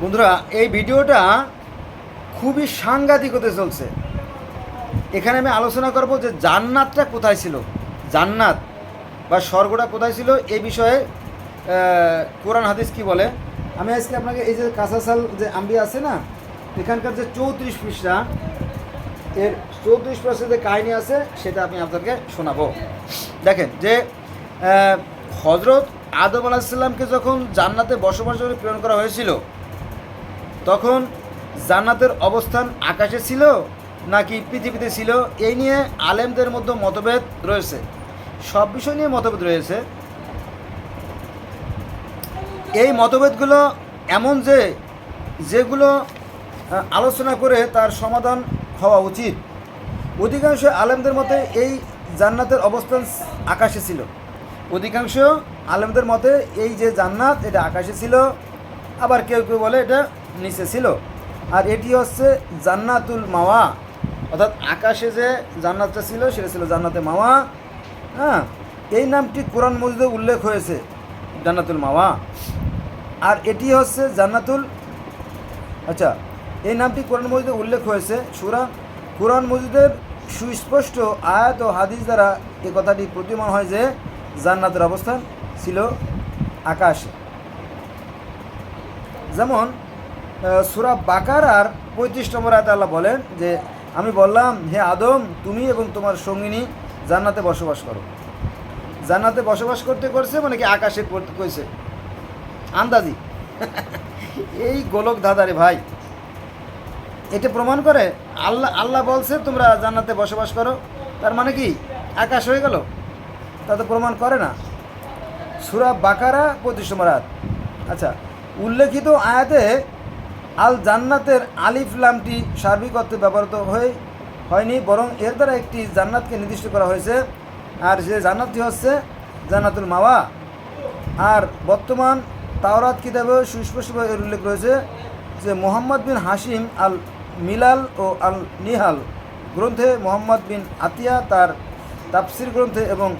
বন্ধুরা, এই ভিডিওটা খুবই সাংঘাতিক হতে চলছে। এখানে আমি আলোচনা করব যে জান্নাতটা কোথায় ছিল? জান্নাত বা স্বর্গটা কোথায় ছিল? এই বিষয়ে কোরআন হাদিস কি বলে? আমি আজকে আপনাকে এই যে কাসাসাল যে আম্বি আছে না, এখানকার যে চৌত্রিশ পৃষ্ঠা, এর চৌত্রিশ পৃষ্ঠা যে কাহিনী আছে, সেটা আমি আপনাকে শোনাবো। দেখেন যে হজরত আদম আলাহিসাল্লামকে যখন জান্নাতে বসবাস করে প্রেরণ করা হয়েছিল তখন জান্নাতের অবস্থান আকাশে ছিল নাকি পৃথিবীতে ছিল? এই নিয়ে আলেমদের মধ্যে মতভেদ রয়েছে। সব বিষয় নিয়ে মতভেদ রয়েছে। এই মতভেদগুলো এমন যে যেগুলো আলোচনা করে তার সমাধান হওয়া উচিত। অধিকাংশ আলেমদের মতে এই জান্নাতের অবস্থান আকাশে ছিল। অধিকাংশ আলেমদের মতে এই যে জান্নাত, এটা আকাশে ছিল। আবার কেউ কেউ বলে এটা নিচে ছিল। আর এটি হচ্ছে জান্নাতুল মাওয়া। অর্থাৎ আকাশে যে জান্নাতটা ছিল, সেটা ছিল জান্নাতে মাওয়া। হ্যাঁ এই নামটি কোরআন মসজিদে উল্লেখ হয়েছে, জান্নাতুল মাওয়া। আর এটি হচ্ছে জান্নাতুল আচ্ছা এই নামটি কোরআন মসজিদে উল্লেখ হয়েছে, সুরা কোরআন মসজিদের সুস্পষ্ট আয়াত ও হাদিস দ্বারা এ কথাটি প্রতীয়মান হয় যে, জান্নাতের অবস্থান ছিল আকাশে। যেমন সুরা বাকার আর পঁয়ত্রিশ নম্বর আয়াতে আল্লাহ বলেন যে, আমি বললাম, হে আদম, তুমি এবং তোমার সঙ্গিনী জান্নাতে বসবাস করো। জান্নাতে বসবাস করতে করছে মানে কি আকাশে কইছে। আন্দাজি। এই গোলক দাদারে ভাই। এটা প্রমাণ করে, আল্লাহ আল্লাহ বলছে, তোমরা জান্নাতে বসবাস করো। তার মানে কি? আকাশ হয়ে গেল। তা তো প্রমাণ করে না। সুরা বাকারা পঁচিশ নম্বর আচ্ছা উল্লেখিত আয়াতে আল জান্নাতের আলিফ লামটি সার্বিক অর্থে ব্যবহৃত হয়ে হয়নি, বরং এর দ্বারা একটি জান্নাতকে নির্দিষ্ট করা হয়েছে। আর যে জান্নাতটি হচ্ছে জান্নাতুল মাওয়া। আর বর্তমান তাওরাত কিতাবে সুস্পষ্টভাবে এর উল্লেখ রয়েছে যে মোহাম্মদ বিন হাসিম আল মিলাল ও আল নিহাল গ্রন্থে মোহাম্মদ বিন আতিয়া তার তাফসির গ্রন্থে এবং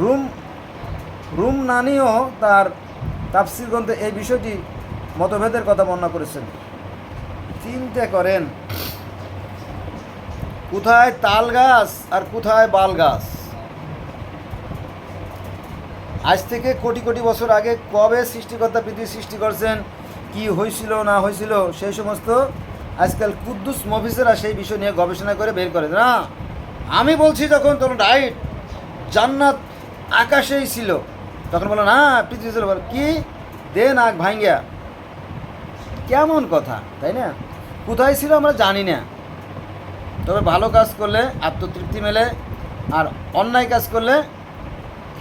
রুম রুম নানিও তার তাফসির গ্রন্থে এই বিষয়টি মতভেদের কথা বর্ণনা করেছেন। চিন্তা করেন, কোথায় তাল গাছ আর কোথায় বাল গাছ? আজ থেকে কোটি কোটি বছর আগে কবে সৃষ্টিকর্তা পৃথিবী সৃষ্টি করছেন, কি হয়েছিল, না হয়েছিল, সেই সমস্ত আজকাল কুদ্দুস মফিসেরা সেই বিষয় নিয়ে গবেষণা করে বের করে না, আমি বলছি যখন তখন রাইট, জান্নাত আকাশেই ছিল। তখন বলো না পৃথিবী ছিল। কি? দে নাক ভাঙ্গিয়া। কেমন কথা, তাই না? কোথায় ছিল আমরা জানি না। তবে ভালো কাজ করলে আত্মতৃপ্তি মেলে, আর অন্যায় কাজ করলে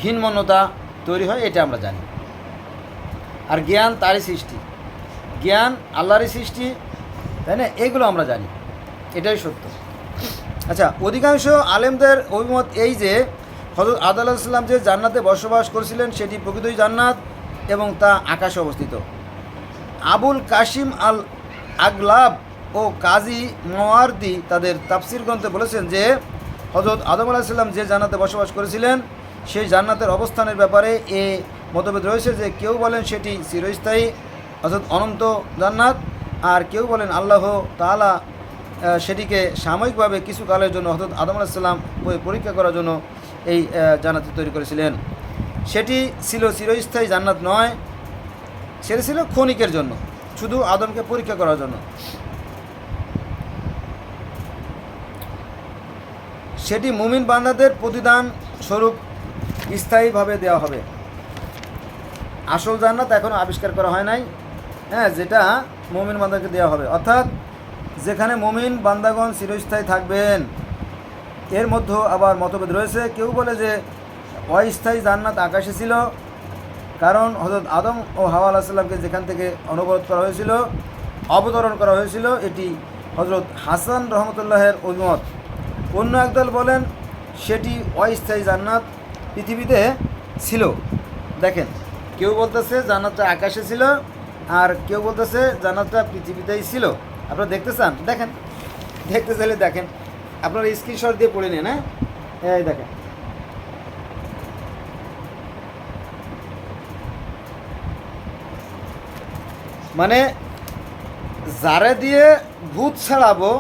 হীনমন্যতা তৈরি হয়, এটা আমরা জানি। আর জ্ঞান তারই সৃষ্টি। জ্ঞান আল্লাহরই সৃষ্টি, তাই না? এগুলো আমরা জানি। এটাই সত্য। আচ্ছা অধিকাংশ আলেমদের অভিমত এই যে হজরত আদাল্লাহাম যে জান্নাতে বসবাস করেছিলেন, সেটি প্রকৃতই জান্নাত এবং তা আকাশে অবস্থিত। আবুল কাশিম আল আগলাব ও কাজী মোয়ার্দি তাদের তাফসির গ্রন্থে বলেছেন যে হজরত আদম আলাহিসাল্লাম যে জান্নাতে বসবাস করেছিলেন সেই জান্নাতের অবস্থানের ব্যাপারে এ মতভেদ রয়েছে যে কেউ বলেন সেটি চিরস্থায়ী অর্থাৎ অনন্ত জান্নাত আর কেউ বলেন আল্লাহ আহ, সেটিকে সাময়িকভাবে কিছু কালের জন্য অর্থাৎ আদম আলাহিসাল্লাম পরীক্ষা করার জন্য এই জান্নাতটি তৈরি করেছিলেন। সেটি ছিল চিরস্থায়ী জান্নাত নয় সেটা ছিল ক্ষণিকের জন্য, শুধু আদমকে পরীক্ষা করার জন্য। সেটি মুমিন বান্দাদের প্রতিদান স্বরূপ স্থায়ীভাবে দেওয়া হবে। আসল জান্নাত এখনও আবিষ্কার করা হয় নাই হ্যাঁ যেটা মুমিন বান্দাকে দেওয়া হবে। অর্থাৎ, যেখানে মুমিন বান্দাগণ চিরস্থায়ী থাকবেন, এর মধ্যে আবার মতভেদ রয়েছে। কেউ বলে যে অস্থায়ী জান্নাত আকাশে ছিল কারণ হজরত আদম ও হাওয়া আলাহিসাল্লামকে যেখান থেকে অনুবরোধ করা হয়েছিল, অবতরণ করা হয়েছিল, এটি হজরত হাসান রহমতুল্লাহের অভিমত অন্য একদল বলেন, সেটি অস্থায়ী জান্নাত পৃথিবীতে ছিল। দেখেন, কেউ বলতেছে জান্নাতটা আকাশে ছিল, আর কেউ বলতেছে জান্নাতটা পৃথিবীতেই ছিল। আপনারা দেখতে চান? দেখেন, দেখতে চাইলে দেখেন। আপনারা স্ক্রিনশট দিয়ে পড়ে নিন হ্যাঁ? এই দেখেন। মানে যারে দিয়ে ভূত ছাড়াবো,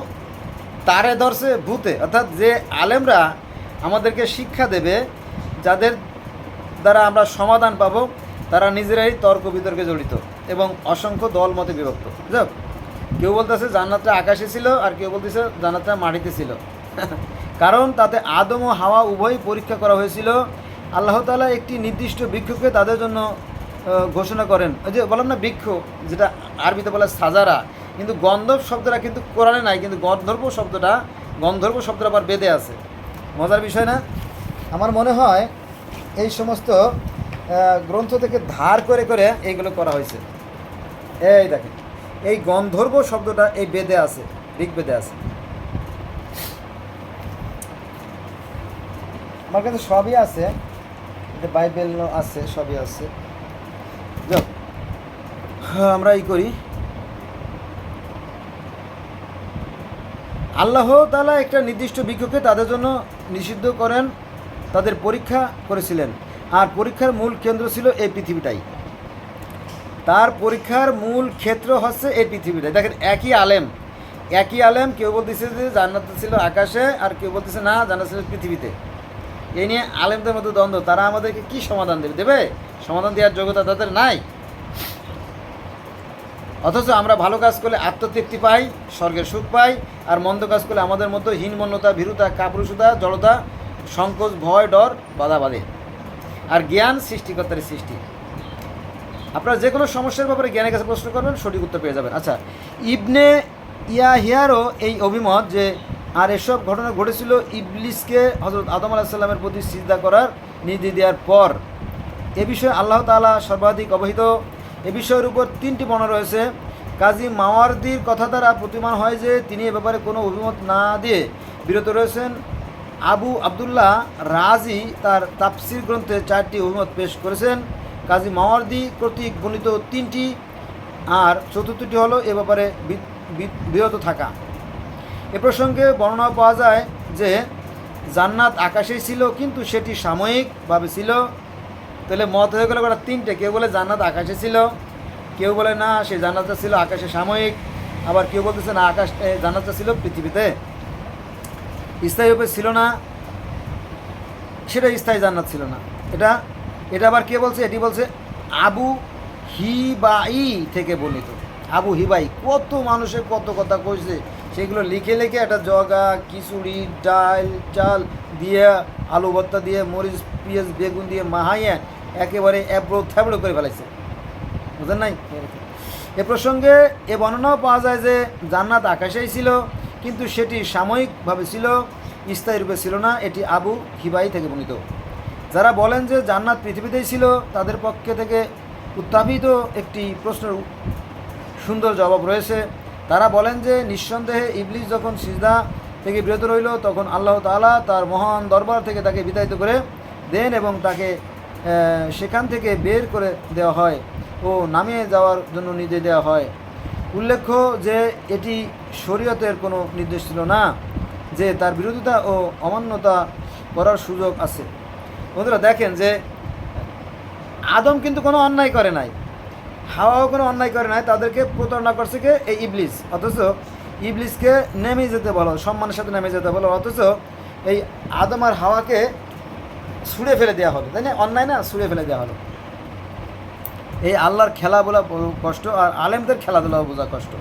তারে ধরছে ভূতে। অর্থাৎ যে আলেমরা আমাদেরকে শিক্ষা দেবে, যাদের দ্বারা আমরা সমাধান পাব, তারা নিজেরাই তর্ক বিতর্কে জড়িত এবং অসংখ্য দল মতে বিভক্ত। বুঝলো কেউ বলতেছে জান্নাতটা আকাশে ছিল আর কেউ বলতেছে জান্নাতটা মাটিতে ছিল। কারণ তাতে আদম ও হাওয়া উভয়ই পরীক্ষা করা হয়েছিল। আল্লাহ তাআলা একটি নির্দিষ্ট বৃক্ষকে তাদের জন্য ঘোষণা করেন। ওই যে বললাম না, বৃক্ষ, যেটা আরবিতে বলে সাজারা, কিন্তু গন্ধর্ব শব্দটা কিন্তু কোরআনে নাই, কিন্তু গন্ধর্ব শব্দটা গন্ধর্ব শব্দটা আবার বেদে আছে। মজার বিষয় না? আমার মনে হয় এই সমস্ত গ্রন্থ থেকে ধার করে করে এইগুলো করা হয়েছে। এই দেখেন, এই গন্ধর্ব শব্দটা এই বেদে আছে ঋগ্বেদে আছে। আমার কাছে সবই আছে বাইবেল আছে, সবই আছে। আমরা এই করি। আল্লাহ তালা একটা নির্দিষ্ট বিক্ষোভকে তাদের জন্য নিষিদ্ধ করেন, তাদের পরীক্ষা করেছিলেন। আর পরীক্ষার মূল কেন্দ্র ছিল এই পৃথিবীটাই। তার পরীক্ষার মূল ক্ষেত্র হচ্ছে এই পৃথিবীটাই। দেখেন, একই আলেম একই আলেম কেউ বলতেছে যে জান্নাত ছিল আকাশে, আর কেউ বলতেছে না, জান্নাত ছিল পৃথিবীতে। এই নিয়ে আলেমদের মধ্যে দ্বন্দ্ব। তারা আমাদেরকে কি সমাধান দেবে? দেবে? সমাধান দেওয়ার যোগ্যতা তাদের নাই। অথচ আমরা ভালো কাজ করলে আত্মতৃপ্তি পাই, স্বর্গের সুখ পাই, আর মন্দ কাজ করলে আমাদের মতো হীনমন্যতা, ভীরুতা, কাপুরুষতা, জড়তা, সংকোচ, ভয়, ডর বাধা বাঁধে আর জ্ঞান সৃষ্টিকর্তার সৃষ্টি। আপনারা যে কোনো সমস্যার ব্যাপারে জ্ঞানের কাছে প্রশ্ন করবেন, সঠিক উত্তর পেয়ে যাবেন। আচ্ছা ইবনে ইয়াহিয়ারও এই অভিমত যে, আর এসব ঘটনা ঘটেছিল ইবলিসকে হজরত আদম আলাহিসাল্লামের প্রতি সিজদা করার নির্দেশ দেওয়ার পর। এ বিষয়ে আল্লাহ তাআলা সর্বাধিক অবহিত এ বিষয়ের উপর তিনটি বর্ণনা রয়েছে। কাজী মাওয়ারদির কথা দ্বারা প্রতিমান হয় যে, তিনি এ ব্যাপারে কোনো অভিমত না দিয়ে বিরত রয়েছেন। আবু আবদুল্লাহ রাজি তার তাপসির গ্রন্থে চারটি অভিমত পেশ করেছেন। কাজী মাওয়ারদি কর্তৃক বর্ণিত তিনটি, আর চতুর্থটি হলো এ ব্যাপারে বিরত থাকা। এ প্রসঙ্গে বর্ণনা পাওয়া যায় যে, জান্নাত আকাশেই ছিল, কিন্তু সেটি সাময়িকভাবে ছিল। তাহলে মত হয়ে গেলে ওরা তিনটে। কেউ বলে জান্নাত আকাশে ছিল, কেউ বলে না, সে জান্নাতটা ছিল আকাশে সাময়িক। আবার কেউ বলতেছে না, আকাশ জান্নাতটা ছিল পৃথিবীতে। স্থায়ীভাবে ছিল না, সেটা স্থায়ী জান্নাত ছিল না। এটা এটা আবার কে বলছে? এটি বলছে আবু হিবাই থেকে বর্ণিত। আবু হিবাই কত মানুষের কত কথা কইছে, সেগুলো লিখে লিখে একটা জগা, খিচুড়ি, ডাল, চাল দিয়ে আলু ভর্তা দিয়ে মরিচ, পেঁয়াজ, বেগুন দিয়ে মাহাইয়া একেবারে এবড়ো থ্যাবড়ো করে ফেলাইছে। বুঝলেন নাই? এ প্রসঙ্গে এ বর্ণনাও পাওয়া যায় যে জান্নাত আকাশেই ছিল, কিন্তু সেটি সাময়িকভাবে ছিল, স্থায়ী রূপে ছিল না, এটি আবু হিবাই থেকে বর্ণিত। যারা বলেন যে জান্নাত পৃথিবীতেই ছিল, তাদের পক্ষে থেকে উত্থাপিত একটি প্রশ্নের সুন্দর জবাব রয়েছে। তারা বলেন যে নিঃসন্দেহে ইবলিস যখন সিজদা থেকে বিরত রইল, তখন আল্লাহ তাআলা তার মহান দরবার থেকে তাকে বিতাড়িত করে দেন এবং তাকে সেখান থেকে বের করে দেওয়া হয় ও নামিয়ে যাওয়ার জন্য নির্দেশ দেওয়া হয়। উল্লেখ্য যে এটি শরীয়তের কোনো নির্দেশ ছিল না, যে তার বিরোধিতা ও অমান্যতা করার সুযোগ আছে। বন্ধুরা, দেখেন যে আদম কিন্তু কোনো অন্যায় করে নাই, হাওয়াও কোনো অন্যায় করে নাই, তাদেরকে প্রতারণা করছে কে? এই ইবলিস। অথচ ইবলিসকে নেমে যেতে বলো সম্মানের সাথে নেমে যেতে বলো অথচ এই আদম আর হাওয়াকে ছুঁড়ে ফেলে দেওয়া হলো, তাই না? অন্যায় না, ছুঁড়ে ফেলে দেওয়া হলো। এই আল্লাহর খেলা বলা কষ্ট আর আলেমদের খেলাধুলা বোঝা কষ্ট।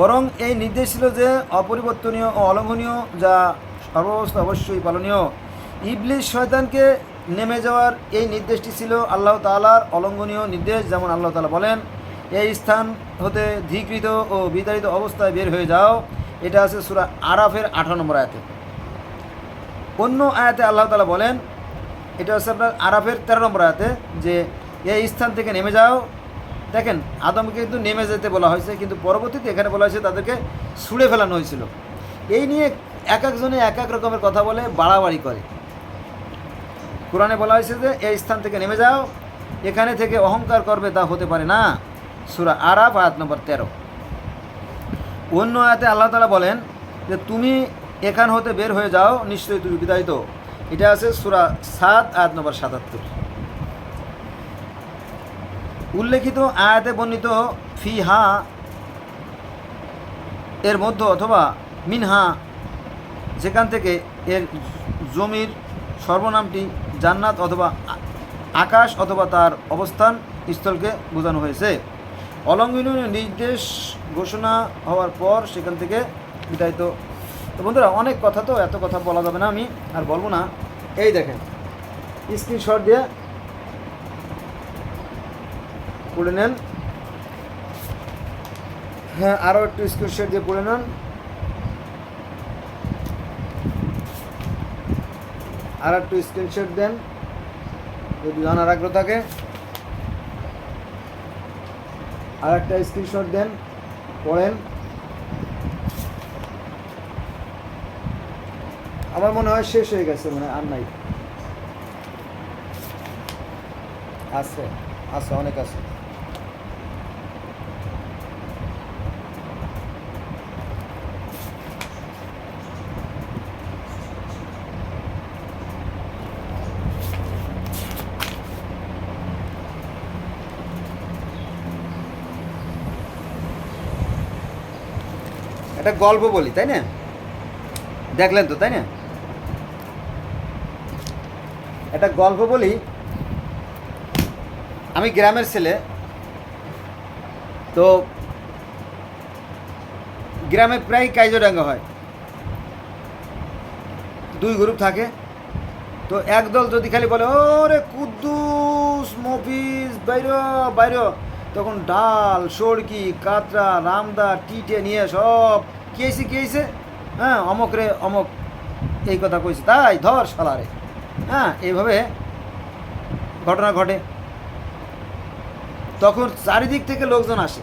বরং এই নির্দেশ ছিল যে, অপরিবর্তনীয় ও অলঙ্ঘনীয় যা সর্বাবস্থা অবশ্যই পালনীয়। ইবলিস শয়তানকে নেমে যাওয়ার এই নির্দেশটি ছিল আল্লাহ তালার অলঙ্ঘনীয় নির্দেশ, যেমন আল্লাহ তালা বলেন, এই স্থান হতে ধীকৃত ও বিতাড়িত অবস্থায় বের হয়ে যাও। এটা আছে সুরা আরাফের আঠারো নম্বর আয়াতে। অন্য আয়াতে আল্লাহ তাআলা বলেন, এটা হচ্ছে আপনার আরাফের তেরো নম্বর আয়াতে, যে এই স্থান থেকে নেমে যাও। দেখেন, আদমকে কিন্তু নেমে যেতে বলা হয়েছে, কিন্তু পরবর্তীতে এখানে বলা হয়েছে তাদেরকে ছুঁড়ে ফেলানো হয়েছিল। এই নিয়ে এক একজনে এক এক রকমের কথা বলে, বাড়াবাড়ি করে। কোরআনে বলা হয়েছে যে, এই স্থান থেকে নেমে যাও, এখানে থেকে অহংকার করবে তা হতে পারে না। সুরা আরাফ, আয়াত নম্বর তেরো। অন্য আয়াতে আল্লাহ তালা বলেন যে, তুমি এখান হতে বের হয়ে যাও, নিশ্চয়ই তুমি বিদায়িত। এটা আছে সুরা সাত, আয়াত নম্বর সাতাত্তর। উল্লেখিত আয়াতে বর্ণিত ফি হা এর মধ্য অথবা মিনহা, যেখান থেকে এর জমির সর্বনামটি জান্নাত অথবা আকাশ অথবা তার অবস্থান স্থলকে বোঝানো হয়েছে। অলঙ্ঘনীয় নির্দেশ ঘোষণা হওয়ার পর সেখান থেকে বিতাড়িত তো বন্ধুরা, অনেক কথা তো, এত কথা বলা যাবে না আমি, আর বলব না। এই দেখেন স্ক্রিনশট দিয়ে পড়ে নেন। হ্যাঁ আরও একটু স্ক্রিনশট দিয়ে পড়ে নেন। আর একটু স্ক্রিনশট দেন, যদি জানার আগ্রহ থাকে। আর একটা স্ক্রিনশট দেন, পড়েন। আমার মনে হয় শেষ হয়ে গেছে মানে আর নাই। আছে আছে, অনেক আছে। একটা গল্প বলি, তাই না? দেখলেন তো, তাই না? একটা গল্প বলি। আমি গ্রামের ছেলে। তো গ্রামে প্রায় কাইজোডাঙ্গা হয়। দুই গ্রুপ থাকে। তো একদল যদি খালি বলে, ওরে কুদ্দুস, মফিজ, বাইর বাইর। তখন ডাল সড়কি কাতরা রামদা টিটে নিয়ে সব কি হয়েছে কি হয়েছে হ্যাঁ অমক রে অমক এই কথা কইছে। তাই ধর সালারে হ্যাঁ এইভাবে ঘটনা ঘটে। তখন চারিদিক থেকে লোকজন আসে।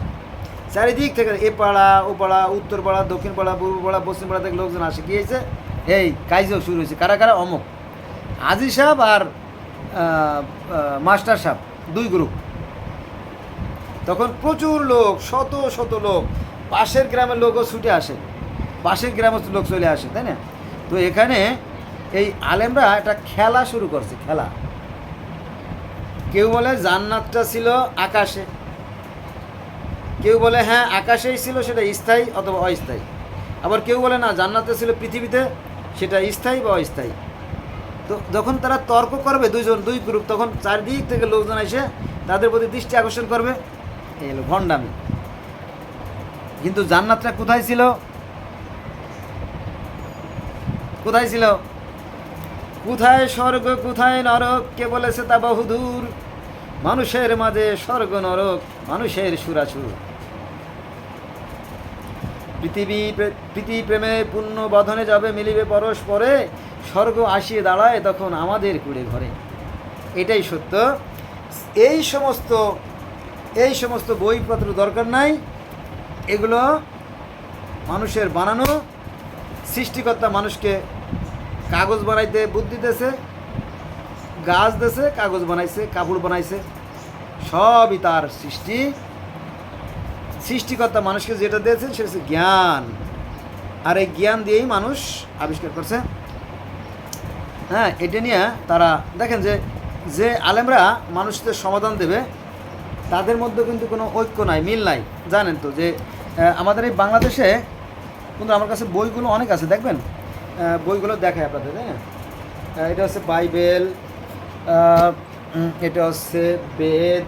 চারিদিক থেকে এ পাড়া, ও পাড়া, উত্তর পাড়া, দক্ষিণ পাড়া, পূর্ব পাড়া, পশ্চিম পাড়া থেকে লোকজন আসে। কি হয়েছে? এই কাইজও শুরু হয়েছে। কারা কারা? অমুক। আজি সাহেব আর মাস্টার সাহেব, দুই গ্রুপ। তখন প্রচুর লোক, শত শত লোক। পাশের গ্রামের লোকও ছুটে আসে। পাশের গ্রামের লোক চলে আসে, তাই না? তো এখানে এই আলেমরা একটা খেলা শুরু করছে, খেলা। কেউ বলে জান্নাতটা ছিল আকাশে। কেউ বলে হ্যাঁ আকাশেই ছিল, সেটা স্থায়ী অথবা অস্থায়ী। আবার কেউ বলে, না জান্নাতে ছিল পৃথিবীতে, সেটা স্থায়ী বা অস্থায়ী। তো যখন তারা তর্ক করবে, দুইজন, দুই গ্রুপ তখন চারদিক থেকে লোকজন এসে তাদের প্রতি দৃষ্টি আকর্ষণ করবে। এই হলো ভণ্ডামি। কিন্তু জান্নাতটা কোথায় ছিল? কোথায় ছিল? কোথায় স্বর্গ, কোথায় নরক? কে বলেছে তা বহুদূর? মানুষের মাঝে স্বর্গ, নরক, মানুষের সুরাসুর। পৃথিবী প্রে- প্রীতি প্রেমে পূর্ণ বধনে যাবে, মিলিবে পরস্পরে। স্বর্গ আসিয়ে দাঁড়ায় তখন আমাদের কুড়ে ঘরে। এটাই সত্য। এই সমস্ত এই সমস্ত বইপত্র দরকার নাই। এগুলো মানুষের বানানো। সৃষ্টিকর্তা মানুষকে কাগজ বানাইতে বুদ্ধি দিতেছে, গাছ দিয়েছে কাগজ বানাইছে, কাপড় বানাইছে। সবই তার সৃষ্টি। সৃষ্টিকর্তা মানুষকে যেটা দিয়েছেন, সেটা হচ্ছে জ্ঞান। আর এই জ্ঞান দিয়েই মানুষ আবিষ্কার করছে। হ্যাঁ এটা নিয়ে তারা, দেখেন যে যে আলেমরা মানুষদের সমাধান দেবে, তাদের মধ্যে কিন্তু কোনো ঐক্য নাই, মিল নাই। জানেন তো যে আমাদের এই বাংলাদেশে কিন্তু আমার কাছে বইগুলো অনেক আছে, দেখবেন? বইগুলো দেখায় আপনাদের হ্যাঁ? আহ, এটা হচ্ছে বাইবেল এটা হচ্ছে বেদ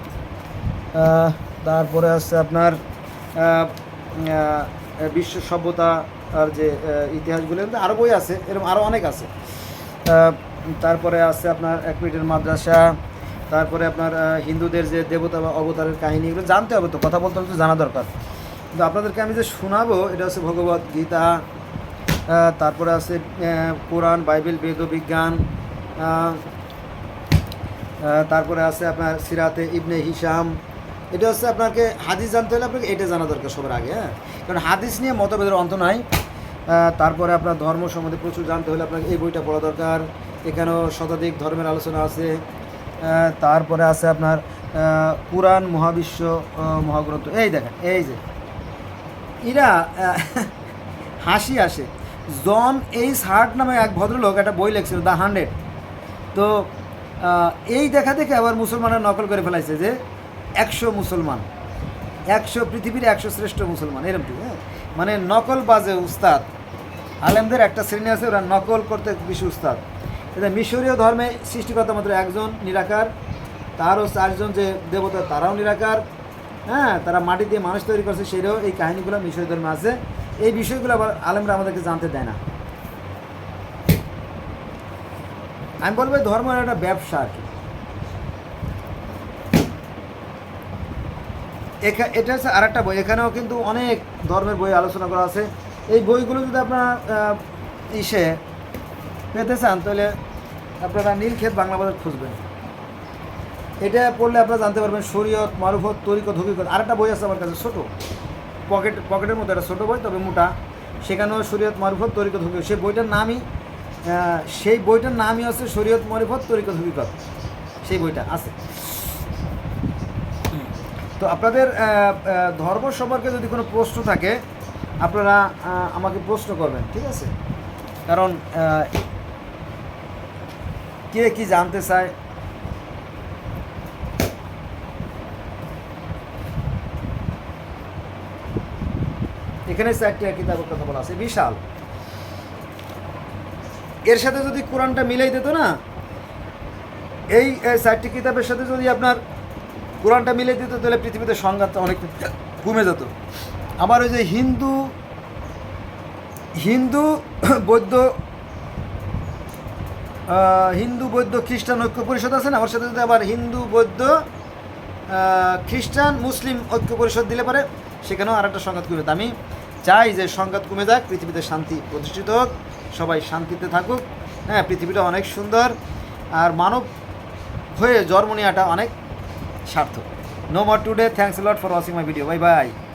তারপরে আছে আপনার বিশ্ব সভ্যতা আর যে ইতিহাসগুলো আরও বই আছে এরকম আরও অনেক আছে। তারপরে আছে আপনার এক মিনিটের মাদ্রাসা তারপরে আপনার হিন্দুদের যে দেবতা বা অবতারের কাহিনী এগুলো জানতে হবে তো কথা বলতে হবে তো জানা দরকার। কিন্তু আপনাদেরকে আমি যে শোনাবো এটা হচ্ছে ভগবত গীতা তারপরে আছে কোরআন, বাইবেল, বেদ বিজ্ঞান তারপরে আছে আপনার সিরাতে ইবনে হিসাম এটা হচ্ছে আপনাকে হাদিস জানতে হলে আপনাকে এটা জানা দরকার সবার আগে হ্যাঁ? কারণ হাদিস নিয়ে মতভেদের অন্ত নাই। তারপরে আপনার ধর্ম সম্বন্ধে প্রচুর জানতে হলে আপনাকে এই বইটা পড়া দরকার। এখানেও শতাধিক ধর্মের আলোচনা আছে। তারপরে আছে আপনার পুরাণ, মহাবিশ্ব মহাগ্রন্থ। এই দেখেন, এই যে। এরা হাসি আসে। জন এইস হার্ট নামে এক ভদ্রলোক একটা বই লিখছিল, দ্য হান্ড্রেড। তো এই দেখা দেখে আবার মুসলমানরা নকল করে ফেলাইছে যে একশো মুসলমান, একশো পৃথিবীর একশো শ্রেষ্ঠ মুসলমান, এরকম হ্যাঁ? মানে নকল বাজে উস্তাদ। আলেমদের একটা শ্রেণি আছে, ওরা নকল করতে বেশি উস্তাদ। এটা মিশরীয় ধর্মে সৃষ্টিকর্তা মাত্র একজন নিরাকার, তারও চারজন যে দেবতা, তারাও নিরাকার হ্যাঁ? তারা মাটি দিয়ে মানুষ তৈরি করছে, সেটাও এই কাহিনীগুলো মিশরীয় ধর্মে আছে। এই বিষয়গুলো আবার আলেমরা আমাদেরকে জানতে দেয় না। আমি বলব ধর্ম একটা ব্যবসা আর কি। এটা হচ্ছে আর একটা বই, এখানেও কিন্তু অনেক ধর্মের বই আলোচনা করা আছে। এই বইগুলো যদি আপনারা ইসে পেতে চান, তাহলে আপনারা নীলক্ষেত বাংলা বাজার খুঁজবেন। এটা পড়লে আপনারা জানতে পারবেন শরীয়ত, মারুফত, তরিকত, হকিকত আর একটা বই আছে আমার কাছে, ছোটো। পকেট, পকেটের মধ্যে একটা ছোটো বই, তবে মোটা। সেখানেও শরীয়ত মারুফত তরিকত হকিকত সেই বইটার নামই সেই বইটার নামই আছে শরীয়ত মারুফত তরিকত হকিকত সেই বইটা আছে। তো আপনাদের ধর্ম সম্পর্কে যদি কোনো প্রশ্ন থাকে, আপনারা আমাকে প্রশ্ন করবেন, ঠিক আছে? কারণ কে কি জানতে চায় এখানে চারটি কিতাবের কথা বলা আছে, বিশাল। এর সাথে যদি কোরআনটা মিলাই দিত না, এই চারটি কিতাবের সাথে যদি আপনার কোরআনটা মিলে দিত, তাহলে পৃথিবীতে সংঘাতটা অনেক কমে যেত। আবার ওই যে হিন্দু হিন্দু, বৌদ্ধ হিন্দু, বৌদ্ধ, খ্রিস্টান ঐক্য পরিষদ আছে না? ওর সাথে যদি আবার হিন্দু, বৌদ্ধ খ্রিস্টান, মুসলিম ঐক্য পরিষদ দিলে পারে, সেখানেও আর একটা সংঘাত যেত। আমি চাই যে সংঘাত কমে যাক, পৃথিবীতে শান্তি প্রতিষ্ঠিত হোক, সবাই শান্তিতে থাকুক। হ্যাঁ পৃথিবীটা অনেক সুন্দর আর মানব হয়ে জন্ম নেওয়াটা অনেক সার্থক। No more today thanks lot for watching my video bye bye